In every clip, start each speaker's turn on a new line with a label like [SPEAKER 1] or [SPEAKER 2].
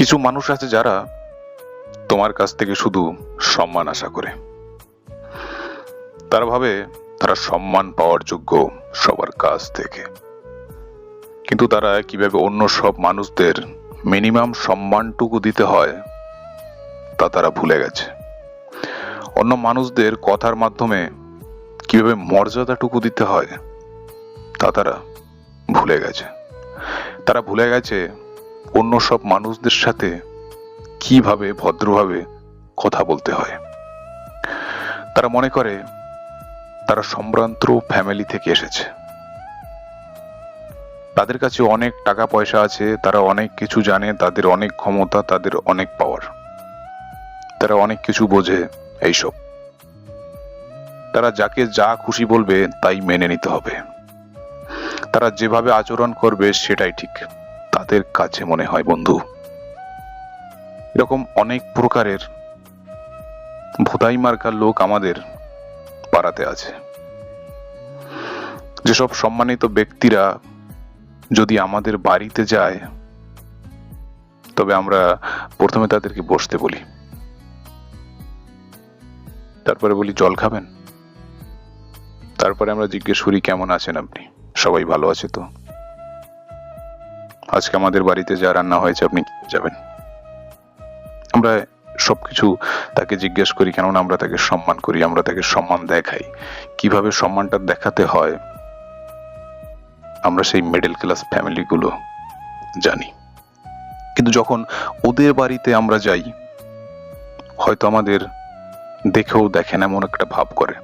[SPEAKER 1] কিছু মানুষ আছে যারা তোমার কাছ থেকে শুধু সম্মান আশা করে। তারা ভাবে তারা সম্মান পাওয়ার যোগ্য সবার কাছ থেকে। কিন্তু তারা কীভাবে অন্য সব মানুষদের মিনিমাম সম্মানটুকু দিতে হয়, তা তারা ভুলে গেছে। অন্য মানুষদের কথার মাধ্যমে কীভাবে মর্যাদাটুকু দিতে হয়, তা তারা ভুলে গেছে। তারা ভুলে গেছে অন্য সব মানুষদের সাথে কীভাবে ভদ্রভাবে কথা বলতে হয়। তারা মনে করে, তারা সম্ভ্রান্ত ফ্যামিলি থেকে এসেছে। তাদের কাছে অনেক টাকা পয়সা আছে, তারা অনেক কিছু জানে, তাদের অনেক ক্ষমতা, তাদের অনেক পাওয়ার তারা অনেক কিছু বোঝে এইসব। তারা যাকে যা খুশি বলবে, তাই মেনে নিতে হবে। তারা যেভাবে আচরণ করবে, সেটাই ঠিক। তাদের কাছে মনে হয়, বন্ধু। এরকম অনেক প্রকারের ভোদাই মার্কার লোক আমাদের পাড়াতে আছে। যেসব সম্মানিত ব্যক্তিরা যদি আমাদের বাড়িতে যায়, তবে আমরা প্রথমে তাদেরকে বসতে বলি। তারপরে বলি, জল খাবেন? তারপরে আমরা জিজ্ঞেস করি, কেমন আছেন আপনি? সবাই ভালো আছে তো? আজকে আমাদের বাড়িতে যা রান্না হয়েছে, আপনি যাবেন। আমরা সবকিছু তাকে জিজ্ঞেস করি, কেননা আমরা তাকে সম্মান করি, আমরা তাকে সম্মান দেখাই। কীভাবে সম্মানটা দেখাতে হয়, আমরা সেই মিডল ক্লাস ফ্যামিলিগুলো জানি। কিন্তু যখন ওদের বাড়িতে আমরা যাই, হয়তো আমাদের দেখেও দেখেন এমন একটা ভাব করে।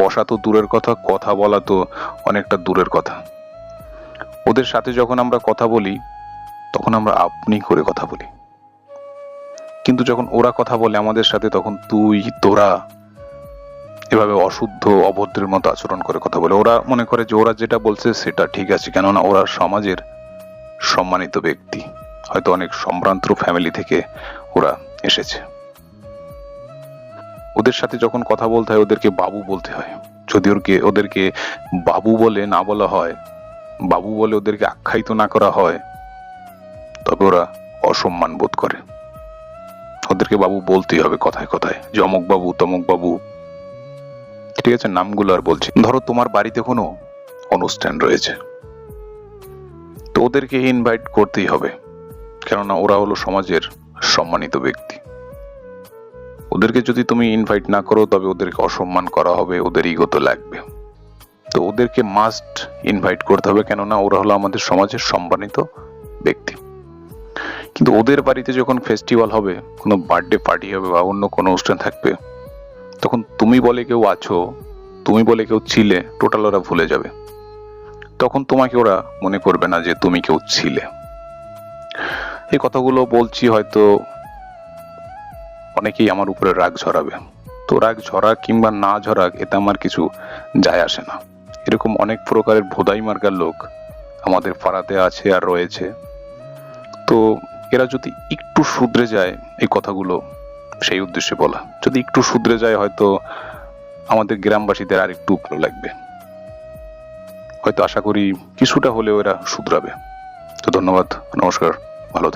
[SPEAKER 1] বসা তো দূরের কথা কথা বলা তো অনেকটা দূরের কথা। ওদের সাথে যখন আমরা কথা বলি, তখন আমরা আপনি করে কথা বলি। কিন্তু যখন ওরা কথা বলে আমাদের সাথে, তখন তুই, তোরা এভাবে অশুদ্ধ, অভদ্রের মতো আচরণ করে কথা বলে। ওরা মনে করে যে ওরা যেটা বলছে সেটা ঠিক আছে, কেননা ওরা সমাজের সম্মানিত ব্যক্তি। হয়তো অনেক সম্ভ্রান্ত ফ্যামিলি থেকে ওরা এসেছে। ওদের সাথে যখন কথা বলতে হয়, ওদেরকে বাবু বলতে হয়। যদি ওরকে, ওদেরকে বাবু বলে না বলা হয় বাবু বলে ওদেরকে আখ্যায়িত না করা হয়, তবে ওরা অসম্মান বোধ করে। ওদেরকে বাবু বলতেই হবে কথায় কথায়, যে অমুক বাবু, তমুক বাবু। ঠিক আছে, নামগুলো আর বলছি। ধরো তোমার বাড়িতে কোনো অনুষ্ঠান রয়েছে। তো ওদেরকে ইনভাইট করতেই হবে, কেননা ওরা হলো সমাজের সম্মানিত ব্যক্তি। ওদেরকে যদি তুমি ইনভাইট না করো, তবে ওদেরকে অসম্মান করা হবে, ওদের ইগো তো লাগবে। তো ওদেরকে মাস্ট ইনভাইট করতে হবে, কেননা ওরা হলো আমাদের সমাজের সম্মানিত ব্যক্তি। কিন্তু ওদের বাড়িতে যখন ফেস্টিভ্যাল হবে, কোনো বার্থডে পার্টি হবে বা অন্য কোনো অনুষ্ঠান থাকবে, তখন তুমি বলে কেউ আছো, তুমি বলে কেউ ছিলে টোটাল ওরা ভুলে যাবে। তখন তোমাকে ওরা মনে করবে না যে তুমি কেউ ছিলে। এই কথাগুলো বলছি হয়তো অনেকেই আমার উপরে রাগ ঝরাবে। তো রাগ ঝরা কিংবা না ঝরাক এতে আমার কিছু যায় আসে না। এরকম অনেক প্রকারের ভোদাই মার্কার লোক আমাদের পাড়াতে আছে আর রয়েছে। তো এরা যদি একটু শুধরে যায় এই কথাগুলো, সেই উদ্দেশ্যে বলা। যদি একটু শুধরে যায়, হয়তো আমাদের গ্রামবাসীদের আর একটু ভালো লাগবে। হয়তো আশা করি কিছুটা হলেও এরা শুধরাবে। তো ধন্যবাদ, নমস্কার।